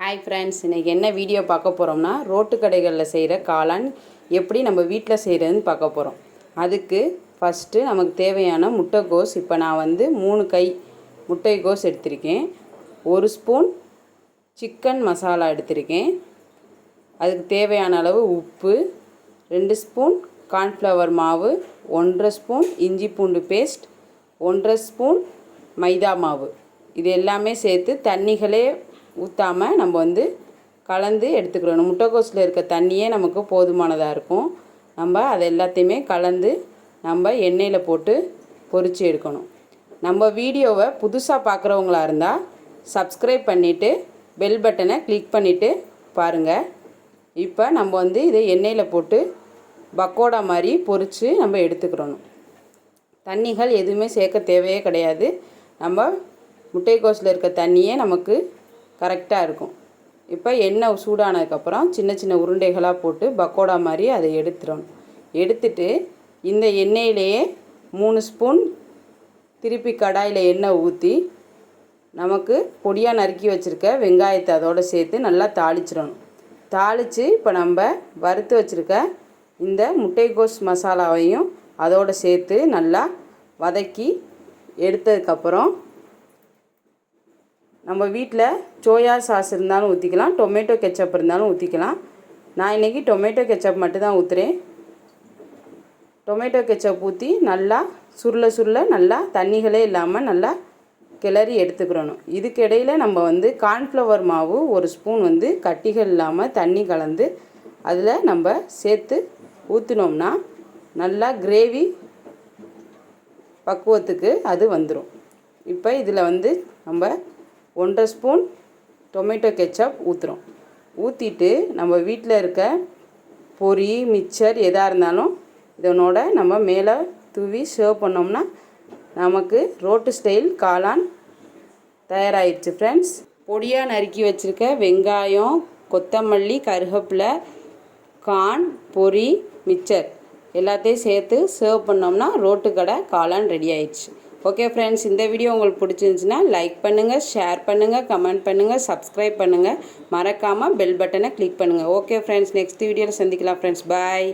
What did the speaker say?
Hi friends இன்றைக்கி என்ன video பார்க்க போகிறோம்னா ரோட்டு கடைகளில் செய்கிற காளான் எப்படி நம்ம வீட்டில் செய்கிறதுன்னு பார்க்க போகிறோம் அதுக்கு ஃபஸ்ட்டு நமக்கு தேவையான முட்டைக்கோஸ் இப்போ நான் வந்து மூணு கை முட்டைக்கோஸ் எடுத்திருக்கேன். ஒரு ஸ்பூன் சிக்கன் மசாலா எடுத்திருக்கேன். அதுக்கு தேவையான அளவு உப்பு ரெண்டு ஸ்பூன் கார்ன்ஃப்ளவர் மாவு ஒன்றரை ஸ்பூன் இஞ்சி பூண்டு பேஸ்ட் ஒன்றரை ஸ்பூன் மைதா மாவு. இது எல்லாமே சேர்த்து தண்ணிகளே ஊற்றாமல் நம்ம வந்து கலந்து எடுத்துக்கிறணும். முட்டைக்கோஸில் இருக்க தண்ணியே நமக்கு போதுமானதாக இருக்கும். நம்ம அதை எல்லாத்தையுமே கலந்து நம்ம எண்ணெயில் போட்டு பொறிச்சு எடுக்கணும். நம்ம வீடியோவை புதுசாக பார்க்குறவங்களா இருந்தால் சப்ஸ்கிரைப் பண்ணிவிட்டு பெல் பட்டனை கிளிக் பண்ணிவிட்டு பாருங்கள் இப்போ நம்ம வந்து இதை எண்ணெயில் போட்டு பக்கோடா மாதிரி பொறித்து நம்ம எடுத்துக்கிறணும். தண்ணிகள் எதுவுமே சேர்க்க தேவையே கிடையாது. நம்ம முட்டைக்கோஸில் இருக்க தண்ணியே நமக்கு கரெக்டாக இருக்கும். இப்போ எண்ணெய் சூடானதுக்கப்புறம் சின்ன சின்ன உருண்டைகளாக போட்டு பக்கோடா மாதிரி அதை எடுத்துடணும் எடுத்துட்டு இந்த எண்ணெயிலேயே மூணு ஸ்பூன் திருப்பி கடாயில் எண்ணெய் ஊற்றி நமக்கு பொடியாக நறுக்கி வச்சுருக்க வெங்காயத்தை அதோடு சேர்த்து நல்லா தாளிச்சிடணும். தாளித்து இப்போ நம்ம வறுத்து வச்சுருக்க இந்த முட்டைக்கோஸ் மசாலாவையும் அதோடு சேர்த்து நல்லா வதக்கி எடுத்ததுக்கப்புறம் நம்ம வீட்டில் சோயா சாஸ் இருந்தாலும் ஊற்றிக்கலாம் டொமேட்டோ கெச்சப் இருந்தாலும் ஊற்றிக்கலாம் நான் இன்றைக்கி டொமேட்டோ கெச்சப் மட்டும்தான் ஊற்றுறேன் டொமேட்டோ கெச்சப் ஊற்றி நல்லா சுருள சுருள நல்லா தண்ணிகளே இல்லாமல் நல்லா கிளறி எடுத்துக்கிறணும் இதுக்கு இடையில் நம்ம வந்து கார்ன்ஃப்ளவர் மாவு ஒரு ஸ்பூன் வந்து கட்டிகள் இல்லாமல் தண்ணி கலந்து அதில் நம்ம சேர்த்து ஊற்றினோம்னா நல்லா கிரேவி பக்குவத்துக்கு அது வந்துடும் இப்போ இதில் வந்து நம்ம ஒன்றரை ஸ்பூன் டொமேட்டோ கெச்சப் ஊற்றுறோம் ஊற்றிட்டு நம்ம வீட்டில் இருக்க பொரி மிக்சர் எதாக இருந்தாலும் இதனோட நம்ம மேலே தூவி சர்வ் பண்ணோம்னா நமக்கு ரோட்டு ஸ்டைல் காளான் தயாராகிடுச்சு ஃப்ரெண்ட்ஸ் பொடியாக நறுக்கி வச்சுருக்க வெங்காயம் கொத்தமல்லி கருவேப்பிலை கார்ன் பொரி மிக்சர் எல்லாத்தையும் சேர்த்து சர்வ் பண்ணோம்னா ரோட்டு கடை காளான் ரெடி ஆயிடுச்சு ஓகே ஃப்ரெண்ட்ஸ் இந்த வீடியோ உங்களுக்கு பிடிச்சிருந்துச்சுன்னா லைக் பண்ணுங்கள் ஷேர் பண்ணுங்கள் கமெண்ட் பண்ணுங்கள் சப்ஸ்கிரைப் பண்ணுங்கள் மறக்காமல் பெல் பட்டனை கிளிக் பண்ணுங்கள் ஓகே ஃப்ரெண்ட்ஸ் நெக்ஸ்ட் வீடியோவில் சந்திக்கலாம் ஃப்ரெண்ட்ஸ் பாய்